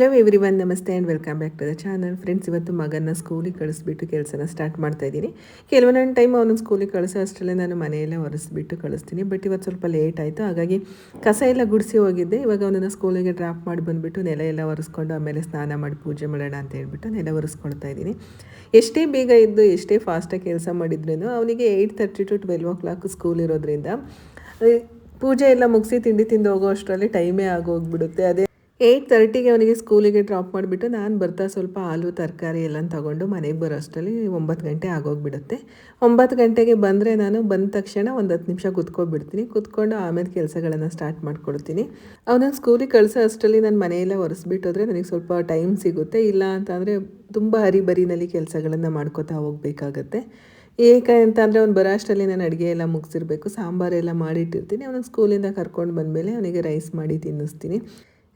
Hello everyone ನಮಸ್ತೆ and welcome back to the channel friends ಇವತ್ತು ಮಗನ ಸ್ಕೂಲಿಗೆ ಕಳಿಸ್ಬಿಟ್ಟು ಕೆಲಸನ ಸ್ಟಾರ್ಟ್ ಮಾಡ್ತಾ ಇದ್ದೀನಿ. ಕೆಲವೊಂದೊಂದು ಟೈಮ್ ಅವನ ಸ್ಕೂಲಿಗೆ ಕಳಿಸೋ ಅಷ್ಟರಲ್ಲೇ ನಾನು ಮನೆಯಲ್ಲೇ ಒರೆಸ್ಬಿಟ್ಟು ಕಳಿಸ್ತೀನಿ. ಬಟ್ ಇವತ್ತು ಸ್ವಲ್ಪ ಲೇಟ್ ಆಯಿತು. ಹಾಗಾಗಿ ಕಸ ಎಲ್ಲ ಗುಡಿಸಿ ಹೋಗಿದ್ದೆ. ಇವಾಗ ಅವನನ್ನು ಸ್ಕೂಲಿಗೆ ಡ್ರಾಪ್ ಮಾಡಿ ಬಂದುಬಿಟ್ಟು ನೆಲ ಎಲ್ಲ ಒರೆಸ್ಕೊಂಡು ಆಮೇಲೆ ಸ್ನಾನ ಮಾಡಿ ಪೂಜೆ ಮಾಡೋಣ ಅಂತ ಹೇಳ್ಬಿಟ್ಟು ನೆಲ ಒರೆಸ್ಕೊಳ್ತಾ ಇದ್ದೀನಿ. ಎಷ್ಟೇ ಬೇಗ ಇದ್ದು ಎಷ್ಟೇ ಫಾಸ್ಟಾಗಿ ಕೆಲಸ ಮಾಡಿದ್ರೂ ಅವನಿಗೆ eight thirty to twelve o'clock school ಇರೋದ್ರಿಂದ ಪೂಜೆ ಎಲ್ಲ ಮುಗಿಸಿ ತಿಂಡಿ ತಿಂದು ಹೋಗೋ ಅಷ್ಟರಲ್ಲಿ ಟೈಮೇ ಆಗೋಗ್ಬಿಡುತ್ತೆ. ಅದೇ ಏಯ್ಟ್ ತರ್ಟಿಗೆ ಅವನಿಗೆ ಸ್ಕೂಲಿಗೆ ಡ್ರಾಪ್ ಮಾಡಿಬಿಟ್ಟು ನಾನು ಬರ್ತಾ ಸ್ವಲ್ಪ ಹಾಲು, ತರಕಾರಿ ಎಲ್ಲ ತಗೊಂಡು ಮನೆಗೆ ಬರೋ ಅಷ್ಟರಲ್ಲಿ ಒಂಬತ್ತು ಗಂಟೆ ಆಗೋಗ್ಬಿಡುತ್ತೆ. ಒಂಬತ್ತು ಗಂಟೆಗೆ ಬಂದರೆ ನಾನು ಬಂದ ತಕ್ಷಣ ಒಂದು ಹತ್ತು ನಿಮಿಷ ಕುತ್ಕೊಬಿಡ್ತೀನಿ. ಕುತ್ಕೊಂಡು ಆಮೇಲೆ ಕೆಲಸಗಳನ್ನು ಸ್ಟಾರ್ಟ್ ಮಾಡಿಕೊಡ್ತೀನಿ. ಅವನನ್ನು ಸ್ಕೂಲಿಗೆ ಕಳಿಸೋ ಅಷ್ಟರಲ್ಲಿ ನಾನು ಮನೆಯೆಲ್ಲ ಒರೆಸ್ಬಿಟ್ಟೋದ್ರೆ ನನಗೆ ಸ್ವಲ್ಪ ಟೈಮ್ ಸಿಗುತ್ತೆ. ಇಲ್ಲ ಅಂತಂದರೆ ತುಂಬ ಹರಿಬರಿನಲ್ಲಿ ಕೆಲಸಗಳನ್ನು ಮಾಡ್ಕೋತಾ ಹೋಗಬೇಕಾಗತ್ತೆ. ಏಕೆ ಅಂತಂದರೆ ಅವ್ನು ಬರೋ ಅಷ್ಟರಲ್ಲಿ ನಾನು ಅಡುಗೆ ಎಲ್ಲ ಮುಗಿಸಿರ್ಬೇಕು. ಸಾಂಬಾರೆಲ್ಲ ಮಾಡಿಟ್ಟಿರ್ತೀನಿ. ಅವನಿಗೆ ಸ್ಕೂಲಿಂದ ಕರ್ಕೊಂಡು ಬಂದಮೇಲೆ ಅವನಿಗೆ ರೈಸ್ ಮಾಡಿ ತಿನ್ನಿಸ್ತೀನಿ.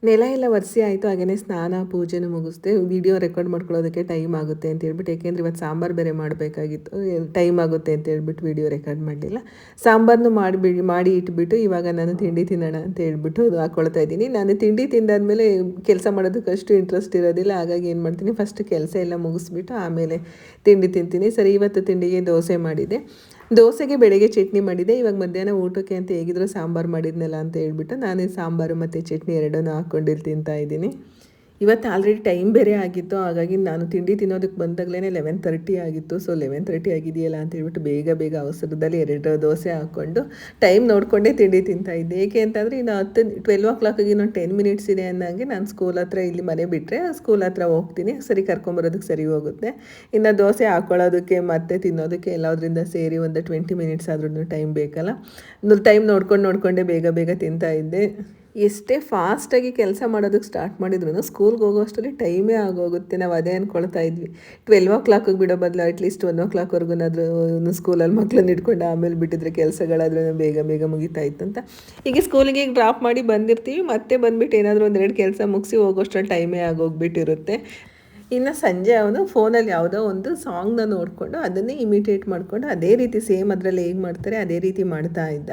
ನೆಲ ಎಲ್ಲ ಒರೆಸಿ ಆಯಿತು ಹಾಗೆಯೇ ಸ್ನಾನ, ಪೂಜೆನೂ ಮುಗಿಸ್ದೆ ವಿಡಿಯೋ ರೆಕಾರ್ಡ್ ಮಾಡ್ಕೊಳ್ಳೋದಕ್ಕೆ ಟೈಮ್ ಆಗುತ್ತೆ ಅಂತ ಹೇಳ್ಬಿಟ್ಟು, ಏಕೆಂದರೆ ಇವತ್ತು ಸಾಂಬಾರು ಬೇರೆ ಮಾಡಬೇಕಾಗಿತ್ತು ಟೈಮ್ ಆಗುತ್ತೆ ಅಂತ ಹೇಳ್ಬಿಟ್ಟು ವಿಡಿಯೋ ರೆಕಾರ್ಡ್ ಮಾಡಲಿಲ್ಲ. ಸಾಂಬಾರನ್ನು ಮಾಡಿಬಿಡಿ, ಮಾಡಿ ಇಟ್ಬಿಟ್ಟು ಇವಾಗ ನಾನು ತಿಂಡಿ ತಿನ್ನೋಣ ಅಂತ ಹೇಳ್ಬಿಟ್ಟು ಹಾಕ್ಕೊಳ್ತಾ ಇದ್ದೀನಿ. ನಾನು ತಿಂಡಿ ತಿಂದಾದಮೇಲೆ ಕೆಲಸ ಮಾಡೋದಕ್ಕೆ ಅಷ್ಟು ಇಂಟ್ರೆಸ್ಟ್ ಇರೋದಿಲ್ಲ, ಹಾಗಾಗಿ ಏನು ಮಾಡ್ತೀನಿ ಫಸ್ಟ್ ಕೆಲಸ ಎಲ್ಲ ಮುಗಿಸ್ಬಿಟ್ಟು ಆಮೇಲೆ ತಿಂಡಿ ತಿಂತೀನಿ. ಸರಿ, ಇವತ್ತು ತಿಂಡಿಗೆ ದೋಸೆ ಮಾಡಿದೆ. ದೋಸೆಗೆ ಬೆಳಗ್ಗೆ ಚಟ್ನಿ ಮಾಡಿದೆ. ಇವಾಗ ಮಧ್ಯಾಹ್ನ ಊಟಕ್ಕೆ ಅಂತ ಹೇಗಿದ್ರು ಸಾಂಬಾರು ಮಾಡಿದ್ನಲ್ಲ ಅಂತ ಹೇಳ್ಬಿಟ್ಟು ನಾನೇ ಸಾಂಬಾರು ಮತ್ತು ಚಟ್ನಿ ಎರಡನ್ನೂ ಹಾಕ್ಕೊಂಡು ತಿಂತಾ ಇದ್ದೀನಿ. ಇವತ್ತು ಆಲ್ರೆಡಿ ಟೈಮ್ ಬೇರೆ ಆಗಿತ್ತು, ಹಾಗಾಗಿ ನಾನು ತಿಂಡಿ ತಿನ್ನೋದಕ್ಕೆ ಬಂದಾಗಲೇ ಲೆವೆನ್ ತರ್ಟಿ ಆಗಿತ್ತು. ಸೊ ಲೆವೆನ್ ತರ್ಟಿ ಆಗಿದೆಯಲ್ಲ ಅಂತ ಹೇಳ್ಬಿಟ್ಟು ಬೇಗ ಬೇಗ ಅವಸರದಲ್ಲಿ ಎರಡು ದೋಸೆ ಹಾಕ್ಕೊಂಡು ಟೈಮ್ ನೋಡಿಕೊಂಡೇ ತಿಂಡಿ ತಿಂತಾ ಇದ್ದೆ. ಏಕೆ ಅಂತಂದರೆ ಇನ್ನು ಹತ್ತು ಟ್ವೆಲ್ವ್ ಓ ಕ್ಲಾಕಿಗೆ ಇನ್ನೊಂದು ಟೆನ್ ಮಿನಿಟ್ಸ್ ಇದೆ ಅನ್ನಂಗೆ ನಾನು ಸ್ಕೂಲ್ ಹತ್ರ ಇಲ್ಲಿ ಮನೆ ಬಿಟ್ಟರೆ ಸ್ಕೂಲ್ ಹತ್ರ ಹೋಗ್ತೀನಿ. ಸರಿ ಕರ್ಕೊಂಬರೋದಕ್ಕೆ ಸರಿ ಹೋಗುತ್ತೆ. ಇನ್ನು ದೋಸೆ ಹಾಕ್ಕೊಳ್ಳೋದಕ್ಕೆ ಮತ್ತೆ ತಿನ್ನೋದಕ್ಕೆ ಎಲ್ಲದರಿಂದ ಸೇರಿ ಒಂದು ಟ್ವೆಂಟಿ ಮಿನಿಟ್ಸ್ ಆದ್ರೂ ಟೈಮ್ ಬೇಕಲ್ಲ. ಟೈಮ್ ನೋಡ್ಕೊಂಡು ನೋಡಿಕೊಂಡೇ ಬೇಗ ಬೇಗ ತಿಂತಾ ಇದ್ದೆ. ಎಷ್ಟೇ ಫಾಸ್ಟಾಗಿ ಕೆಲಸ ಮಾಡೋದಕ್ಕೆ ಸ್ಟಾರ್ಟ್ ಮಾಡಿದ್ರು ಸ್ಕೂಲ್ಗೆ ಹೋಗೋ ಅಷ್ಟರಲ್ಲಿ ಟೈಮೇ ಆಗೋಗುತ್ತೆ. ನಾವು ಅದೇ ಅಂದ್ಕೊಳ್ತಾ ಇದ್ವಿ. ಟ್ವೆಲ್ವ್ ಓ ಕ್ಲಾಕಿಗೆ ಬಿಡೋ ಬದಲು ಅಟ್ಲೀಸ್ಟ್ ಒನ್ ಓ ಕ್ಲಾಕ್ವರೆಗೂ ಸ್ಕೂಲಲ್ಲಿ ಮಕ್ಕಳನ್ನ ಇಟ್ಕೊಂಡು ಆಮೇಲೆ ಬಿಟ್ಟಿದ್ರೆ ಕೆಲಸಗಳಾದ್ರೂ ಬೇಗ ಬೇಗ ಮುಗಿತಾ ಇತ್ತು ಅಂತ ಈಗ ಸ್ಕೂಲಿಗೆ ಡ್ರಾಪ್ ಮಾಡಿ ಬಂದಿರ್ತೀವಿ. ಮತ್ತೆ ಬಂದುಬಿಟ್ಟು ಏನಾದರೂ ಒಂದೆರಡು ಕೆಲಸ ಮುಗಿಸಿ ಹೋಗೋಷ್ಟರಲ್ಲಿ ಟೈಮೇ ಆಗೋಗ್ಬಿಟ್ಟಿರುತ್ತೆ. ಇನ್ನು ಸಂಜೆ ಅವನು ಫೋನಲ್ಲಿ ಯಾವುದೋ ಒಂದು ಸಾಂಗ್ನ ನೋಡಿಕೊಂಡು ಅದನ್ನೇ ಇಮಿಟೇಟ್ ಮಾಡಿಕೊಂಡು ಅದೇ ರೀತಿ ಸೇಮ್ ಅದರಲ್ಲಿ ಹೇಗೆ ಮಾಡ್ತಾರೆ, ಅದೇ ರೀತಿ ಮಾಡ್ತಾ ಇದ್ದ.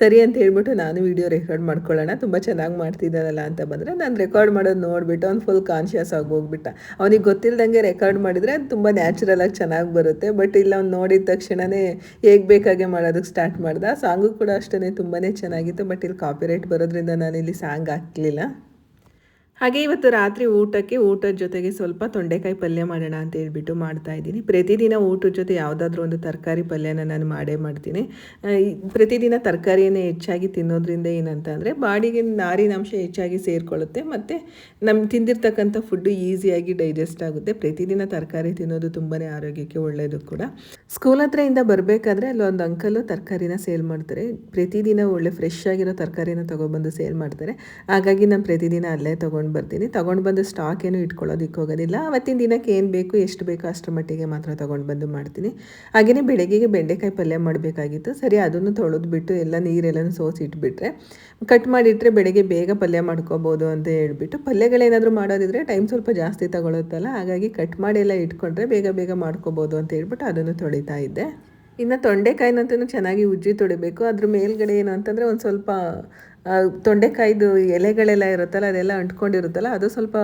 ಸರಿ ಅಂತ ಹೇಳ್ಬಿಟ್ಟು ನಾನು ವಿಡಿಯೋ ರೆಕಾರ್ಡ್ ಮಾಡ್ಕೊಳ್ಳೋಣ, ತುಂಬ ಚೆನ್ನಾಗಿ ಮಾಡ್ತಿದ್ದಾನಲ್ಲ ಅಂತ ಬಂದರೆ ನಾನು ರೆಕಾರ್ಡ್ ಮಾಡೋದು ನೋಡಿಬಿಟ್ಟು ಅವ್ನು ಫುಲ್ ಕಾನ್ಷಿಯಸ್ ಆಗಿ ಹೋಗ್ಬಿಟ್ಟ. ಅವನಿಗೆ ಗೊತ್ತಿಲ್ಲದಂಗೆ ರೆಕಾರ್ಡ್ ಮಾಡಿದರೆ ಅದು ತುಂಬ ನ್ಯಾಚುರಲಾಗಿ ಚೆನ್ನಾಗಿ ಬರುತ್ತೆ ಬಟ್ ಇಲ್ಲ ಅವ್ನು ನೋಡಿದ ತಕ್ಷಣವೇ ಹೇಗೆ ಬೇಕಾಗೆ ಮಾಡೋದಕ್ಕೆ ಸ್ಟಾರ್ಟ್ ಮಾಡ್ದೆ. ಸಾಂಗು ಕೂಡ ಅಷ್ಟೇ ತುಂಬಾ ಚೆನ್ನಾಗಿತ್ತು ಬಟ್ ಇಲ್ಲಿ ಕಾಪಿರೈಟ್ ಬರೋದ್ರಿಂದ ನಾನು ಇಲ್ಲಿ ಸಾಂಗ್ ಹಾಕಲಿಲ್ಲ. ಹಾಗೆ ಇವತ್ತು ರಾತ್ರಿ ಊಟಕ್ಕೆ ಊಟದ ಜೊತೆಗೆ ಸ್ವಲ್ಪ ತೊಂಡೆಕಾಯಿ ಪಲ್ಯ ಮಾಡೋಣ ಅಂತ ಹೇಳ್ಬಿಟ್ಟು ಮಾಡ್ತಾ ಇದ್ದೀನಿ. ಪ್ರತಿದಿನ ಊಟದ ಜೊತೆ ಯಾವುದಾದ್ರೂ ಒಂದು ತರಕಾರಿ ಪಲ್ಯನ ನಾನು ಮಾಡೇ ಮಾಡ್ತೀನಿ. ಪ್ರತಿದಿನ ತರಕಾರಿಯನ್ನೇ ಹೆಚ್ಚಾಗಿ ತಿನ್ನೋದ್ರಿಂದ ಏನಂತ ಅಂದರೆ ಬಾಡಿಗೆ ನಾರಿನಾಂಶ ಹೆಚ್ಚಾಗಿ ಸೇರಿಕೊಳ್ಳುತ್ತೆ ಮತ್ತು ನಮ್ಮ ತಿಂದಿರ್ತಕ್ಕಂಥ ಫುಡ್ಡು ಈಸಿಯಾಗಿ ಡೈಜೆಸ್ಟ್ ಆಗುತ್ತೆ. ಪ್ರತಿದಿನ ತರಕಾರಿ ತಿನ್ನೋದು ತುಂಬಾ ಆರೋಗ್ಯಕ್ಕೆ ಒಳ್ಳೆಯದು ಕೂಡ. ಸ್ಕೂಲ್ ಹತ್ರದಿಂದ ಬರಬೇಕಾದ್ರೆ ಅಲ್ಲೊಂದು ಅಂಕಲು ತರಕಾರಿನ ಸೇಲ್ ಮಾಡ್ತಾರೆ. ಪ್ರತಿದಿನ ಒಳ್ಳೆ ಫ್ರೆಶ್ ಆಗಿರೋ ತರಕಾರಿನ ತೊಗೊಬಂದು ಸೇಲ್ ಮಾಡ್ತಾರೆ. ಹಾಗಾಗಿ ನಾನು ಪ್ರತಿದಿನ ಅಲ್ಲೇ ತೊಗೊಂಡು ಬರ್ತೀನಿ. ತೊಗೊಂಡು ಬಂದು ಸ್ಟಾಕ್ ಏನು ಇಟ್ಕೊಳ್ಳೋದಕ್ಕೆ ಹೋಗೋದಿಲ್ಲ. ಅವತ್ತಿನ ದಿನಕ್ಕೆ ಏನು ಬೇಕು, ಎಷ್ಟು ಬೇಕೋ ಅಷ್ಟರ ಮಟ್ಟಿಗೆ ಮಾತ್ರ ತೊಗೊಂಡು ಬಂದು ಮಾಡ್ತೀನಿ. ಹಾಗೆಯೇ ಬೆಳಗ್ಗೆಗೆ ಬೆಂಡೆಕಾಯಿ ಪಲ್ಯ ಮಾಡಬೇಕಾಗಿತ್ತು. ಸರಿ, ಅದನ್ನು ತೊಳೆದ್ಬಿಟ್ಟು ಎಲ್ಲ ನೀರೆಲ್ಲನೂ ಸೋಸಿ ಇಟ್ಬಿಟ್ರೆ ಕಟ್ ಮಾಡಿಟ್ರೆ ಬೆಳಗ್ಗೆ ಬೇಗ ಪಲ್ಯ ಮಾಡ್ಕೋಬೋದು ಅಂತ ಹೇಳ್ಬಿಟ್ಟು, ಪಲ್ಯಗಳೇನಾದರೂ ಮಾಡೋದಿದ್ರೆ ಟೈಮ್ ಸ್ವಲ್ಪ ಜಾಸ್ತಿ ತಗೊಳುತ್ತಲ್ಲ, ಹಾಗಾಗಿ ಕಟ್ ಮಾಡಿ ಎಲ್ಲ ಇಟ್ಕೊಂಡ್ರೆ ಬೇಗ ಬೇಗ ಮಾಡ್ಕೋಬೋದು ಅಂತ ಹೇಳ್ಬಿಟ್ಟು ಅದನ್ನು ತೊಳಿತಾ ಇದ್ದೆ. ಇನ್ನು ತೊಂಡೆಕಾಯಿನಂತೂ ಚೆನ್ನಾಗಿ ಉಜ್ಜಿ ತೊಳಿಬೇಕು. ಅದ್ರ ಮೇಲ್ಗಡೆ ಏನು ಅಂತಂದರೆ ಒಂದು ಸ್ವಲ್ಪ ತೊಂಡೆಕಾಯ್ದು ಎಲೆಗಳೆಲ್ಲ ಇರುತ್ತಲ್ಲ, ಅದೆಲ್ಲ ಅಂಟ್ಕೊಂಡಿರುತ್ತಲ್ಲ, ಅದು ಸ್ವಲ್ಪ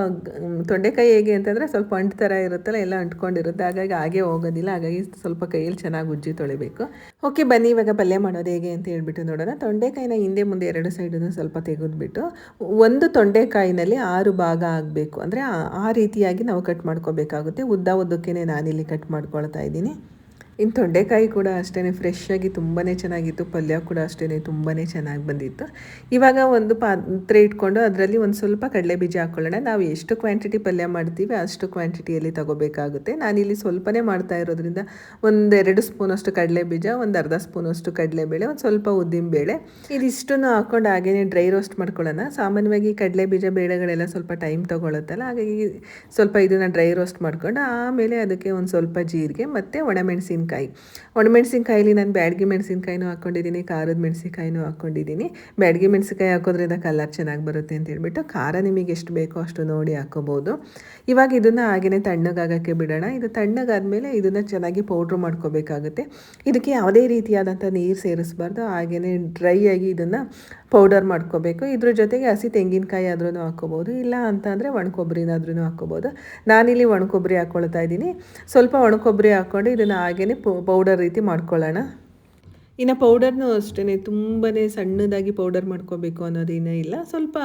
ತೊಂಡೆಕಾಯಿ ಹೇಗೆ ಅಂತಂದರೆ ಸ್ವಲ್ಪ ಅಂಟು ಥರ ಇರುತ್ತಲ್ಲ, ಎಲ್ಲ ಅಂಟ್ಕೊಂಡಿರುತ್ತೆ. ಹಾಗಾಗಿ ಹಾಗೆ ಹೋಗೋದಿಲ್ಲ. ಹಾಗಾಗಿ ಸ್ವಲ್ಪ ಕೈಯಲ್ಲಿ ಚೆನ್ನಾಗಿ ಉಜ್ಜಿ ತೊಳಿಬೇಕು. ಓಕೆ, ಬನ್ನಿ, ಇವಾಗ ಪಲ್ಯ ಮಾಡೋದು ಹೇಗೆ ಅಂತ ಹೇಳ್ಬಿಟ್ಟು ನೋಡೋಣ. ತೊಂಡೆಕಾಯಿನ ಹಿಂದೆ ಮುಂದೆ ಎರಡು ಸೈಡನ್ನು ಸ್ವಲ್ಪ ತೆಗೆದುಬಿಟ್ಟು, ಒಂದು ತೊಂಡೆಕಾಯಿನಲ್ಲಿ ಆರು ಭಾಗ ಆಗಬೇಕು. ಅಂದರೆ ಆ ರೀತಿಯಾಗಿ ನಾವು ಕಟ್ ಮಾಡ್ಕೋಬೇಕಾಗುತ್ತೆ. ಉದ್ದ ಉದ್ದಕ್ಕೇ ನಾನಿಲ್ಲಿ ಕಟ್ ಮಾಡ್ಕೊಳ್ತಾ ಇದ್ದೀನಿ. ಇನ್ನು ತೊಂಡೆಕಾಯಿ ಕೂಡ ಅಷ್ಟೇ ಫ್ರೆಶ್ ಆಗಿ ತುಂಬಾ ಚೆನ್ನಾಗಿತ್ತು, ಪಲ್ಯ ಕೂಡ ಅಷ್ಟೇ ತುಂಬಾ ಚೆನ್ನಾಗಿ ಬಂದಿತ್ತು. ಇವಾಗ ಒಂದು ಪಾತ್ರೆ ಇಟ್ಕೊಂಡು ಅದರಲ್ಲಿ ಒಂದು ಸ್ವಲ್ಪ ಕಡಲೆ ಬೀಜ ಹಾಕ್ಕೊಳ್ಳೋಣ ನಾವು ಎಷ್ಟು ಕ್ವಾಂಟಿಟಿ ಪಲ್ಯ ಮಾಡ್ತೀವಿ ಅಷ್ಟು ಕ್ವಾಂಟಿಟಿಯಲ್ಲಿ ತಗೋಬೇಕಾಗುತ್ತೆ. ನಾನಿಲ್ಲಿ ಸ್ವಲ್ಪನೇ ಮಾಡ್ತಾ ಇರೋದ್ರಿಂದ ಒಂದೆರಡು ಸ್ಪೂನಷ್ಟು ಕಡಲೆ ಬೀಜ ಒಂದು ಅರ್ಧ ಸ್ಪೂನಷ್ಟು ಕಡಲೆಬೇಳೆ, ಒಂದು ಸ್ವಲ್ಪ ಉದ್ದಿನ ಬೇಳೆ ಇದಿಷ್ಟನ್ನು ಹಾಕ್ಕೊಂಡು ಹಾಗೆಯೇ ಡ್ರೈ ರೋಸ್ಟ್ ಮಾಡ್ಕೊಳ್ಳೋಣ. ಸಾಮಾನ್ಯವಾಗಿ ಕಡಲೆ ಬೀಜ ಬೇಳೆಗಳೆಲ್ಲ ಸ್ವಲ್ಪ ಟೈಮ್ ತೊಗೊಳುತ್ತಲ್ಲ, ಹಾಗಾಗಿ ಸ್ವಲ್ಪ ಇದನ್ನು ಡ್ರೈ ರೋಸ್ಟ್ ಮಾಡ್ಕೊಂಡು ಆಮೇಲೆ ಅದಕ್ಕೆ ಒಂದು ಸ್ವಲ್ಪ ಜೀರಿಗೆ ಮತ್ತು ಒಣಮೆಣಸಿನ್ಕಾಯಿ ಮೆಣಸಿನ್ಕಾಯಿ. ಒಣಮೆಣಸಿನ್ಕಾಯಲ್ಲಿ ನಾನು ಬ್ಯಾಡಗಿ ಮೆಣಸಿನ್ಕಾಯಿನೂ ಹಾಕ್ಕೊಂಡಿದ್ದೀನಿ, ಖಾರದ ಮೆಣಸಿನ್ಕಾಯಿನೂ ಹಾಕ್ಕೊಂಡಿದ್ದೀನಿ. ಬ್ಯಾಡಗಿ ಮೆಣಸಿನ್ಕಾಯಿ ಹಾಕೋದ್ರಿಂದ ಕಲರ್ ಚೆನ್ನಾಗಿ ಬರುತ್ತೆ ಅಂತ ಹೇಳ್ಬಿಟ್ಟು ಖಾರ ನಿಮಗೆ ಎಷ್ಟು ಬೇಕೋ ಅಷ್ಟು ನೋಡಿ ಹಾಕೋಬೋದು. ಇವಾಗ ಇದನ್ನು ಹಾಗೆಯೇ ತಣ್ಣಗಾಗೋಕ್ಕೆ ಬಿಡೋಣ. ಇದು ತಣ್ಣಗಾದಮೇಲೆ ಇದನ್ನು ಚೆನ್ನಾಗಿ ಪೌಡ್ರ್ ಮಾಡ್ಕೋಬೇಕಾಗುತ್ತೆ. ಇದಕ್ಕೆ ಯಾವುದೇ ರೀತಿಯಾದಂಥ ನೀರು ಸೇರಿಸಬಾರ್ದು. ಹಾಗೆಯೇ ಡ್ರೈ ಆಗಿ ಇದನ್ನು ಪೌಡರ್ ಮಾಡ್ಕೋಬೇಕು. ಇದ್ರ ಜೊತೆಗೆ ಹಸಿ ತೆಂಗಿನಕಾಯಿ ಆದ್ರೂ ಹಾಕ್ಕೋಬೋದು ಇಲ್ಲ ಅಂತಂದರೆ ಒಣಕೊಬ್ಬರಿನಾದ್ರೂ ಹಾಕ್ಕೋಬೋದು ನಾನಿಲ್ಲಿ ಒಣಕೊಬ್ಬರಿ ಹಾಕ್ಕೊಳ್ತಾ ಇದ್ದೀನಿ. ಸ್ವಲ್ಪ ಒಣಕೊಬ್ಬರಿ ಹಾಕ್ಕೊಂಡು ಇದನ್ನು ಹಾಗೇ ಪೌಡರ್ ರೀತಿ ಮಾಡ್ಕೊಳ್ಳೋಣ. ಇನ್ನು ಪೌಡರ್ನೂ ಅಷ್ಟೇ ತುಂಬಾ ಸಣ್ಣದಾಗಿ ಪೌಡರ್ ಮಾಡ್ಕೋಬೇಕು ಅನ್ನೋದೇನೇ ಇಲ್ಲ. ಸ್ವಲ್ಪ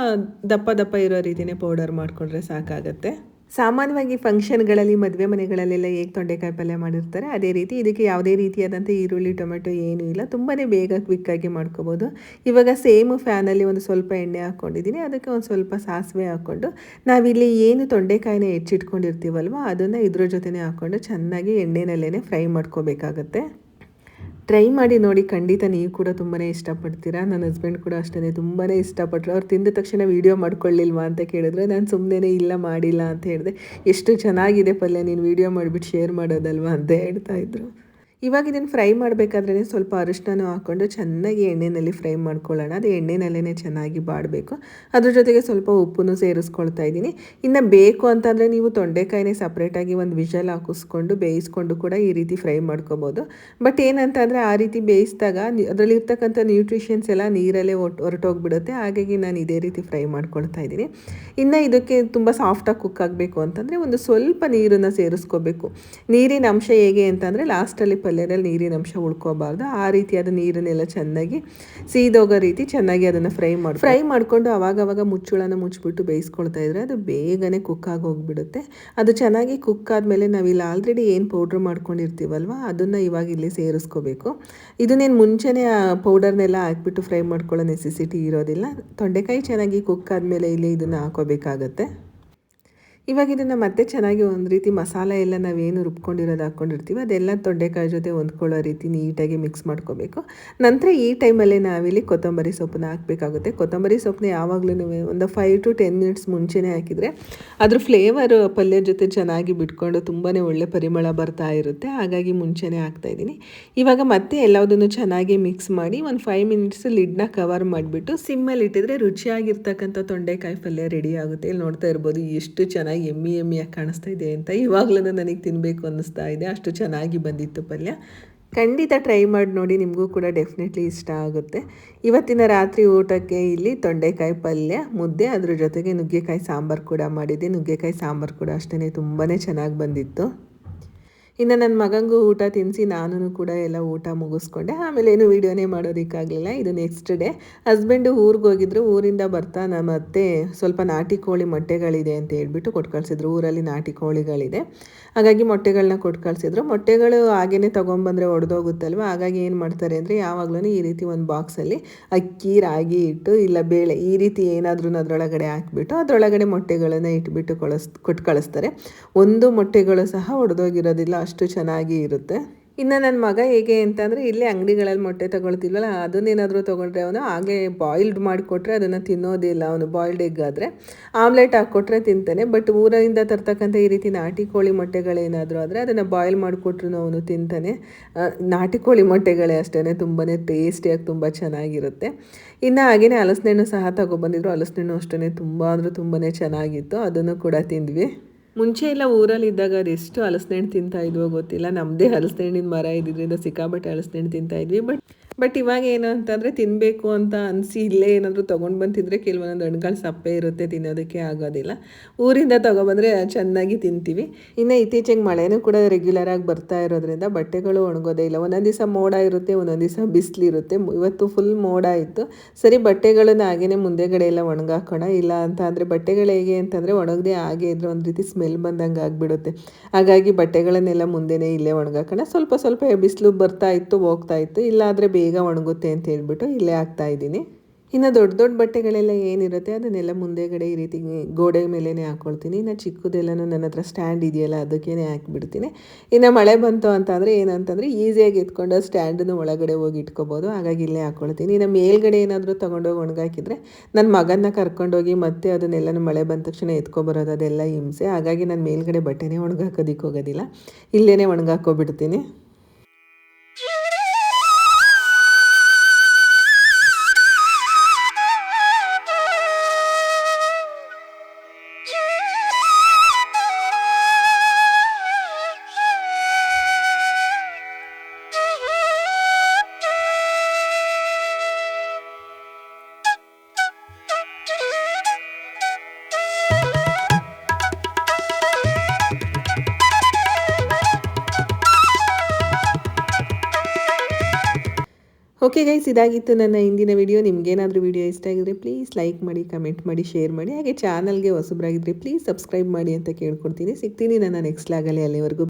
ದಪ್ಪ ದಪ್ಪ ಇರೋ ರೀತಿಯೇ ಪೌಡರ್ ಮಾಡಿಕೊಂಡ್ರೆ ಸಾಕಾಗತ್ತೆ. ಸಾಮಾನ್ಯವಾಗಿ ಫಂಕ್ಷನ್ಗಳಲ್ಲಿ ಮದುವೆ ಮನೆಗಳಲ್ಲೆಲ್ಲ ಹೇಗೆ ತೊಂಡೆಕಾಯಿ ಪಲ್ಯ ಮಾಡಿರ್ತಾರೆ, ಅದೇ ರೀತಿ ಇದಕ್ಕೆ ಯಾವುದೇ ರೀತಿಯಾದಂಥ ಈರುಳ್ಳಿ, ಟೊಮೆಟೊ ಏನೂ ಇಲ್ಲ. ತುಂಬಾ ಬೇಗ ಕ್ವಿಕ್ಕಾಗಿ ಮಾಡ್ಕೋಬೋದು. ಇವಾಗ ಸೇಮ್ ಫ್ಯಾನಲ್ಲಿ ಒಂದು ಸ್ವಲ್ಪ ಎಣ್ಣೆ ಹಾಕ್ಕೊಂಡಿದ್ದೀನಿ. ಅದಕ್ಕೆ ಒಂದು ಸ್ವಲ್ಪ ಸಾಸಿವೆ ಹಾಕ್ಕೊಂಡು, ನಾವಿಲ್ಲಿ ಏನು ತೊಂಡೆಕಾಯಿನ ಹೆಚ್ಚಿಟ್ಕೊಂಡಿರ್ತೀವಲ್ವ, ಅದನ್ನು ಇದ್ರ ಜೊತೆನೇ ಹಾಕ್ಕೊಂಡು ಚೆನ್ನಾಗಿ ಎಣ್ಣೆನಲ್ಲೇ ಫ್ರೈ ಮಾಡ್ಕೋಬೇಕಾಗತ್ತೆ. ಟ್ರೈ ಮಾಡಿ ನೋಡಿ, ಖಂಡಿತ ನೀವು ಕೂಡ ತುಂಬಾ ಇಷ್ಟಪಡ್ತೀರಾ. ನನ್ನ ಹಸ್ಬೆಂಡ್ ಕೂಡ ಅಷ್ಟೇ ತುಂಬಾ ಇಷ್ಟಪಟ್ಟರು ಅವ್ರು ತಿಂದ ತಕ್ಷಣ ವೀಡಿಯೋ ಮಾಡ್ಕೊಳ್ಳಿಲ್ವಾ ಅಂತ ಕೇಳಿದ್ರೆ, ನಾನು ಸುಮ್ಮನೆ ಇಲ್ಲ, ಮಾಡಿಲ್ಲ, ಅಂತ ಹೇಳಿದೆ. ಎಷ್ಟು ಚೆನ್ನಾಗಿದೆ ಪಲ್ಯ, ನೀನು ವೀಡಿಯೋ ಮಾಡಿಬಿಟ್ಟು ಶೇರ್ ಮಾಡೋದಲ್ವಾ? ಅಂತ ಹೇಳ್ತಾ ಇದ್ರು. ಇವಾಗ ಇದನ್ನು ಫ್ರೈ ಮಾಡಬೇಕಾದ್ರೆ ಸ್ವಲ್ಪ ಅರಿಶಿನ ಹಾಕ್ಕೊಂಡು ಚೆನ್ನಾಗಿ ಎಣ್ಣೆಯಲ್ಲಿ ಫ್ರೈ ಮಾಡ್ಕೊಳ್ಳೋಣ. ಅದು ಎಣ್ಣೆನಲ್ಲೇ ಚೆನ್ನಾಗಿ ಬಾಡಬೇಕು. ಅದ್ರ ಜೊತೆಗೆ ಸ್ವಲ್ಪ ಉಪ್ಪನ್ನು ಸೇರಿಸ್ಕೊಳ್ತಾ ಇದ್ದೀನಿ. ಇನ್ನು ಬೇಕು ಅಂತಂದರೆ ನೀವು ತೊಂಡೆಕಾಯಿನೇ ಸಪ್ರೇಟಾಗಿ ಒಂದು ವಿಷಲ್ ಹಾಕಿಸ್ಕೊಂಡು ಬೇಯಿಸ್ಕೊಂಡು ಕೂಡ ಈ ರೀತಿ ಫ್ರೈ ಮಾಡ್ಕೋಬೋದು. ಬಟ್ ಏನಂತಂದರೆ ಆ ರೀತಿ ಬೇಯಿಸಿದಾಗ ಅದರಲ್ಲಿ ಇರ್ತಕ್ಕಂಥ ನ್ಯೂಟ್ರಿಷನ್ಸ್ ಎಲ್ಲ ನೀರಲ್ಲೇ ಒಟ್ಟು ಹೊರಟೋಗ್ಬಿಡುತ್ತೆ. ಹಾಗಾಗಿ ನಾನು ಇದೇ ರೀತಿ ಫ್ರೈ ಮಾಡ್ಕೊಳ್ತಾ ಇದ್ದೀನಿ. ಇನ್ನು ಇದಕ್ಕೆ ತುಂಬ ಸಾಫ್ಟಾಗಿ ಕುಕ್ ಆಗಬೇಕು ಅಂತಂದರೆ ಒಂದು ಸ್ವಲ್ಪ ನೀರನ್ನು ಸೇರಿಸ್ಕೋಬೇಕು. ನೀರಿನ ಅಂಶ ಹೇಗೆ ಅಂತಂದರೆ ಲಾಸ್ಟಲ್ಲಿ ಪಲ್ಯದಲ್ಲಿ ನೀರಿನ ಅಂಶ ಉಳ್ಕೋಬಾರ್ದು. ಆ ರೀತಿಯಾದ ನೀರನ್ನೆಲ್ಲ ಚೆನ್ನಾಗಿ ಸೀದೋಗೋ ರೀತಿ ಚೆನ್ನಾಗಿ ಅದನ್ನು ಫ್ರೈ ಮಾಡಿ ಫ್ರೈ ಮಾಡಿಕೊಂಡು ಅವಾಗವಾಗ ಮುಚ್ಚುಳನ ಮುಚ್ಚಿಬಿಟ್ಟು ಬೇಯಿಸ್ಕೊಳ್ತಾ ಇದ್ರೆ ಅದು ಬೇಗನೆ ಕುಕ್ ಆಗಿ ಹೋಗ್ಬಿಡುತ್ತೆ. ಅದು ಚೆನ್ನಾಗಿ ಕುಕ್ ಆದಮೇಲೆ ನಾವಿಲ್ಲಿ ಆಲ್ರೆಡಿ ಏನು ಪೌಡ್ರ್ ಮಾಡ್ಕೊಂಡಿರ್ತೀವಲ್ವ, ಅದನ್ನು ಇವಾಗ ಇಲ್ಲಿ ಸೇರಿಸ್ಕೋಬೇಕು. ಇದನ್ನೇನು ಮುಂಚೆನೇ ಪೌಡರ್ನೆಲ್ಲ ಹಾಕ್ಬಿಟ್ಟು ಫ್ರೈ ಮಾಡ್ಕೊಳ್ಳೋ ನೆಸೆಸಿಟಿ ಇರೋದಿಲ್ಲ. ತೊಂಡೆಕಾಯಿ ಚೆನ್ನಾಗಿ ಕುಕ್ ಆದಮೇಲೆ ಇಲ್ಲಿ ಇದನ್ನು ಹಾಕೋಬೇಕಾಗತ್ತೆ. ಇವಾಗ ಇದನ್ನು ಮತ್ತೆ ಚೆನ್ನಾಗಿ ಒಂದು ರೀತಿ ಮಸಾಲೆ ಎಲ್ಲ ನಾವೇನು ರುಬ್ಕೊಂಡಿರೋದು ಹಾಕ್ಕೊಂಡಿರ್ತೀವಿ ಅದೆಲ್ಲ ತೊಂಡೆಕಾಯಿ ಜೊತೆ ಹೊಂದ್ಕೊಳ್ಳೋ ರೀತಿ ನೀಟಾಗಿ ಮಿಕ್ಸ್ ಮಾಡ್ಕೋಬೇಕು. ನಂತರ ಈ ಟೈಮಲ್ಲೇ ನಾವಿಲ್ಲಿ ಕೊತ್ತಂಬರಿ ಸೊಪ್ಪನ್ನ ಹಾಕಬೇಕಾಗುತ್ತೆ. ಕೊತ್ತಂಬರಿ ಸೊಪ್ಪನ್ನ ಯಾವಾಗಲೂ ಒಂದು ಫೈವ್ ಟು ಟೆನ್ ಮಿನಿಟ್ಸ್ ಮುಂಚೆನೇ ಹಾಕಿದರೆ ಅದ್ರ ಫ್ಲೇವರ್ ಪಲ್ಯ ಜೊತೆ ಚೆನ್ನಾಗಿ ಬಿಟ್ಕೊಂಡು ತುಂಬಾ ಒಳ್ಳೆ ಪರಿಮಳ ಬರ್ತಾ ಇರುತ್ತೆ. ಹಾಗಾಗಿ ಮುಂಚೆನೇ ಹಾಕ್ತಾಯಿದ್ದೀನಿ ಇವಾಗ ಮತ್ತೆ ಎಲ್ಲದನ್ನು ಚೆನ್ನಾಗಿ ಮಿಕ್ಸ್ ಮಾಡಿ ಒಂದು ಫೈವ್ ಮಿನಿಟ್ಸ್ ಲಿಡ್ನ ಕವರ್ ಮಾಡಿಬಿಟ್ಟು ಸಿಮ್ಮಲ್ಲಿ ಇಟ್ಟಿದ್ರೆ ರುಚಿಯಾಗಿರ್ತಕ್ಕಂಥ ತೊಂಡೆಕಾಯಿ ಪಲ್ಯ ರೆಡಿ ಆಗುತ್ತೆ. ಇಲ್ಲಿ ನೋಡ್ತಾ ಇರ್ಬೋದು, ಎಷ್ಟು ಚೆನ್ನಾಗಿ ಎಮ್ಮಿ ಎಮ್ಮಿಯಾಗಿ ಕಾಣಿಸ್ತಾ ಇದೆ ಅಂತ ಇವಾಗಲೂ ನನಗೆ ತಿನ್ನಬೇಕು ಅನ್ನಿಸ್ತಾ ಇದೆ. ಅಷ್ಟು ಚೆನ್ನಾಗಿ ಬಂದಿತ್ತು ಪಲ್ಯ. ಖಂಡಿತ ಟ್ರೈ ಮಾಡಿ ನೋಡಿ, ನಿಮಗೂ ಕೂಡ ಡೆಫಿನೆಟ್ಲಿ ಇಷ್ಟ ಆಗುತ್ತೆ. ಇವತ್ತಿನ ರಾತ್ರಿ ಊಟಕ್ಕೆ ಇಲ್ಲಿ ತೊಂಡೆಕಾಯಿ ಪಲ್ಯ, ಮುದ್ದೆ, ಅದ್ರ ಜೊತೆಗೆ ನುಗ್ಗೆಕಾಯಿ ಸಾಂಬಾರು ಕೂಡ ಮಾಡಿದ್ದೆ. ನುಗ್ಗೆಕಾಯಿ ಸಾಂಬಾರು ಕೂಡ ಅಷ್ಟೇ ತುಂಬಾ ಚೆನ್ನಾಗಿ ಬಂದಿತ್ತು. ಇನ್ನು ನನ್ನ ಮಗಂಗೂ ಊಟ ತಿನ್ನಿಸಿ ನಾನು ಕೂಡ ಎಲ್ಲ ಊಟ ಮುಗಿಸ್ಕೊಂಡೆ. ಆಮೇಲೆ ಏನು ವೀಡಿಯೋನೇ ಮಾಡೋದಕ್ಕಾಗಲಿಲ್ಲ. ಇದು ನೆಕ್ಸ್ಟ್ ಡೇ ಹಸ್ಬೆಂಡು ಊರಿಗೆ ಹೋಗಿದ್ರು, ಊರಿಂದ ಬರ್ತಾ ನಮ್ಮ ಅತ್ತೆ ಸ್ವಲ್ಪ ನಾಟಿ ಕೋಳಿ ಮೊಟ್ಟೆಗಳಿದೆ ಅಂತ ಹೇಳ್ಬಿಟ್ಟು ಕೊಟ್ಟು ಕಳಿಸಿದ್ರು. ಊರಲ್ಲಿ ನಾಟಿ ಕೋಳಿಗಳಿದೆ. ಹಾಗಾಗಿ ಮೊಟ್ಟೆಗಳನ್ನ ಕೊಟ್ಟು ಕಳಿಸಿದ್ರು. ಮೊಟ್ಟೆಗಳು ಹಾಗೇ ತೊಗೊಂಬಂದರೆ ಒಡೆದೋಗುತ್ತಲ್ವ? ಹಾಗಾಗಿ ಏನು ಮಾಡ್ತಾರೆ ಅಂದರೆ ಯಾವಾಗಲೂ ಈ ರೀತಿ ಒಂದು ಬಾಕ್ಸಲ್ಲಿ ಅಕ್ಕಿ, ರಾಗಿ ಇಟ್ಟು ಇಲ್ಲ ಬೇಳೆ ಈ ರೀತಿ ಏನಾದ್ರೂ ಅದರೊಳಗಡೆ ಹಾಕ್ಬಿಟ್ಟು ಅದರೊಳಗಡೆ ಮೊಟ್ಟೆಗಳನ್ನು ಇಟ್ಬಿಟ್ಟು ಕಳಿಸ್ ಕೊಟ್ಟು ಕಳಿಸ್ತಾರೆ. ಒಂದು ಮೊಟ್ಟೆಗಳು ಸಹ ಒಡೆದೋಗಿರೋದಿಲ್ಲ. ಅಷ್ಟು ಚೆನ್ನಾಗಿ ಇರುತ್ತೆ. ಇನ್ನು ನನ್ನ ಮಗ ಹೇಗೆ ಅಂತಂದರೆ, ಇಲ್ಲೇ ಅಂಗಡಿಗಳಲ್ಲಿ ಮೊಟ್ಟೆ ತೊಗೊಳ್ತಿಲ್ವಲ್ಲ ಅದನ್ನೇನಾದರೂ ತೊಗೊಂಡ್ರೆ ಅವನು ಹಾಗೆ ಬಾಯ್ಲ್ಡ್ ಮಾಡಿಕೊಟ್ರೆ ಅದನ್ನು ತಿನ್ನೋದಿಲ್ಲ ಅವನು ಬಾಯ್ಲ್ಡ್ ಎಗ್ ಆದರೆ ಆಮ್ಲೆಟ್ ಹಾಕ್ಕೊಟ್ರೆ ತಿಂತಾನೆ. ಬಟ್ ಊರಿಂದ ತರ್ತಕ್ಕಂಥ ಈ ರೀತಿ ನಾಟಿ ಕೋಳಿ ಮೊಟ್ಟೆಗಳೇನಾದರೂ ಆದರೆ ಅದನ್ನು ಬಾಯ್ಲ್ ಮಾಡಿಕೊಟ್ರು ಅವನು ತಿಂತಾನೆ. ನಾಟಿ ಕೋಳಿ ಮೊಟ್ಟೆಗಳೇ ಅಷ್ಟೇ ತುಂಬಾ ಟೇಸ್ಟಿಯಾಗಿ ತುಂಬ ಚೆನ್ನಾಗಿರುತ್ತೆ. ಇನ್ನು ಹಾಗೆಯೇ ಹಲಸಿನಣ್ಣು ಸಹ ತಗೊಬಂದಿದ್ರು. ಹಲಸಿನಣ್ಣು ಅಷ್ಟೇ ತುಂಬ ಅಂದರೆ ತುಂಬಾ ಚೆನ್ನಾಗಿತ್ತು. ಅದನ್ನು ಕೂಡ ತಿಂದ್ವಿ. ಮುಂಚೆ ಎಲ್ಲ ಊರಲ್ಲಿ ಇದ್ದಾಗ ಅದೆಷ್ಟು ಹಲಸಿನಣ್ಣು ತಿಂತಾ ಇದ್ವೋ ಗೊತ್ತಿಲ್ಲ. ನಮ್ಮದೇ ಹಲಸಿನಣ್ಣಿನ ಮರ ಇದ್ದಿದ್ದರಿಂದ ಸಿಕ್ಕಾಬಟ್ಟೆ ಹಲಸಿನಣ್ಣು ತಿಂತಾ ಇದ್ವಿ. ಬಟ್ ಬಟ್ ಇವಾಗ ಏನು ಅಂತಂದರೆ ತಿನ್ನಬೇಕು ಅಂತ ಅನಿಸಿ ಇಲ್ಲೇ ಏನಾದರೂ ತೊಗೊಂಡು ಬಂತಿದ್ರೆ ಕೆಲವೊಂದು ಹಣ್ಗಳು ಸಪ್ಪೆ ಇರುತ್ತೆ ತಿನ್ನೋದಕ್ಕೆ ಆಗೋದಿಲ್ಲ. ಊರಿಂದ ತೊಗೊಬಂದರೆ ಚೆನ್ನಾಗಿ ತಿಂತೀವಿ. ಇನ್ನು ಇತ್ತೀಚೆಗೆ ಮಳೆನೂ ಕೂಡ ರೆಗ್ಯುಲರಾಗಿ ಬರ್ತಾ ಇರೋದ್ರಿಂದ ಬಟ್ಟೆಗಳು ಒಣಗೋದೇ ಇಲ್ಲ. ಒಂದೊಂದು ದಿವಸ ಮೋಡ ಇರುತ್ತೆ, ಒಂದೊಂದು ದಿವಸ ಬಿಸಿಲಿರುತ್ತೆ ಇವತ್ತು ಫುಲ್ ಮೋಡ ಇತ್ತು ಸರಿ, ಬಟ್ಟೆಗಳನ್ನ ಹಾಗೇ ಮುಂದೆಗಡೆ ಎಲ್ಲ ಒಣಗಾಕೋಣ. ಇಲ್ಲ ಅಂತ ಅಂದರೆ ಬಟ್ಟೆಗಳು ಹೇಗೆ ಅಂತಂದರೆ ಒಣಗದೆ ಹಾಗೆ ಇದ್ರೆ ಒಂದು ರೀತಿ ಸ್ಮೆಲ್ ಬಂದಂಗೆ ಆಗಿಬಿಡುತ್ತೆ. ಹಾಗಾಗಿ ಬಟ್ಟೆಗಳನ್ನೆಲ್ಲ ಮುಂದೆನೇ ಇಲ್ಲೇ ಒಣಗಾಕೋಣ. ಸ್ವಲ್ಪ ಸ್ವಲ್ಪ ಬಿಸಿಲು ಬರ್ತಾ ಇತ್ತು, ಹೋಗ್ತಾ ಇತ್ತು. ಇಲ್ಲಾದರೆ ಬೇಗ ಒಣಗುತ್ತೆ ಅಂತ ಹೇಳ್ಬಿಟ್ಟು ಇಲ್ಲೇ ಹಾಕ್ತಾ ಇದ್ದೀನಿ. ಇನ್ನು ದೊಡ್ಡ ದೊಡ್ಡ ಬಟ್ಟೆಗಳೆಲ್ಲ ಏನಿರುತ್ತೆ ಅದನ್ನೆಲ್ಲ ಮುಂದೆಗಡೆ ಈ ರೀತಿ ಗೋಡೆ ಮೇಲೇ ಹಾಕ್ಕೊಳ್ತೀನಿ ಇನ್ನು ಚಿಕ್ಕದೆಲ್ಲನೂ ನನ್ನ ಹತ್ರ ಸ್ಟ್ಯಾಂಡ್ ಇದೆಯಲ್ಲ ಅದಕ್ಕೇ ಹಾಕ್ಬಿಡ್ತೀನಿ. ಇನ್ನು ಮಳೆ ಬಂತು ಅಂತಂದರೆ ಏನಂತಂದರೆ ಈಸಿಯಾಗಿ ಎತ್ಕೊಂಡು ಸ್ಟ್ಯಾಂಡನ್ನು ಒಳಗಡೆ ಹೋಗಿ ಇಟ್ಕೋಬೋದು. ಹಾಗಾಗಿ ಇಲ್ಲೇ ಹಾಕ್ಕೊಳ್ತೀನಿ ಇನ್ನು ಮೇಲ್ಗಡೆ ಏನಾದರೂ ತೊಗೊಂಡೋಗಿ ಒಣಗಾಕಿದ್ರೆ ನನ್ನ ಮಗನ್ನ ಕರ್ಕೊಂಡೋಗಿ ಮತ್ತೆ ಅದನ್ನೆಲ್ಲನೂ ಮಳೆ ಬಂದ ತಕ್ಷಣ ಎತ್ಕೊಬರೋದು, ಅದೆಲ್ಲ ಹಿಂಸೆ. ಹಾಗಾಗಿ ನಾನು ಮೇಲ್ಗಡೆ ಬಟ್ಟೆನೇ ಒಣಗಾಕೋದಿಕ್ಕೆ ಹೋಗೋದಿಲ್ಲ. ಇಲ್ಲೇ ಒಣಗಾಕೋಬಿಡ್ತೀನಿ ಓಕೆ ಗೈಸ್ ಇದಾಗಿತ್ತು ನನ್ನ ಇಂದಿನ ವಿಡಿಯೋ ನಿಮಗೇನಾದರೂ ವಿಡಿಯೋ ಇಷ್ಟ ಆಗಿದ್ರೆ ಪ್ಲೀಸ್ ಲೈಕ್ ಮಾಡಿ ಕಮೆಂಟ್ ಮಾಡಿ ಶೇರ್ ಮಾಡಿ. ಹಾಗೆ ಚಾನಲ್ಗೆ ಹೊಸಬ್ರಾಗಿದ್ದರೆ ಪ್ಲೀಸ್ ಸಬ್ಸ್ಕ್ರೈಬ್ ಮಾಡಿ ಅಂತ ಕೇಳ್ಕೊಡ್ತೀನಿ. ಸಿಗ್ತೀನಿ ನನ್ನ ನೆಕ್ಸ್ಟ್ ಲಾಗಲ್ಲಿ ಅಲ್ಲಿವರೆಗೂ.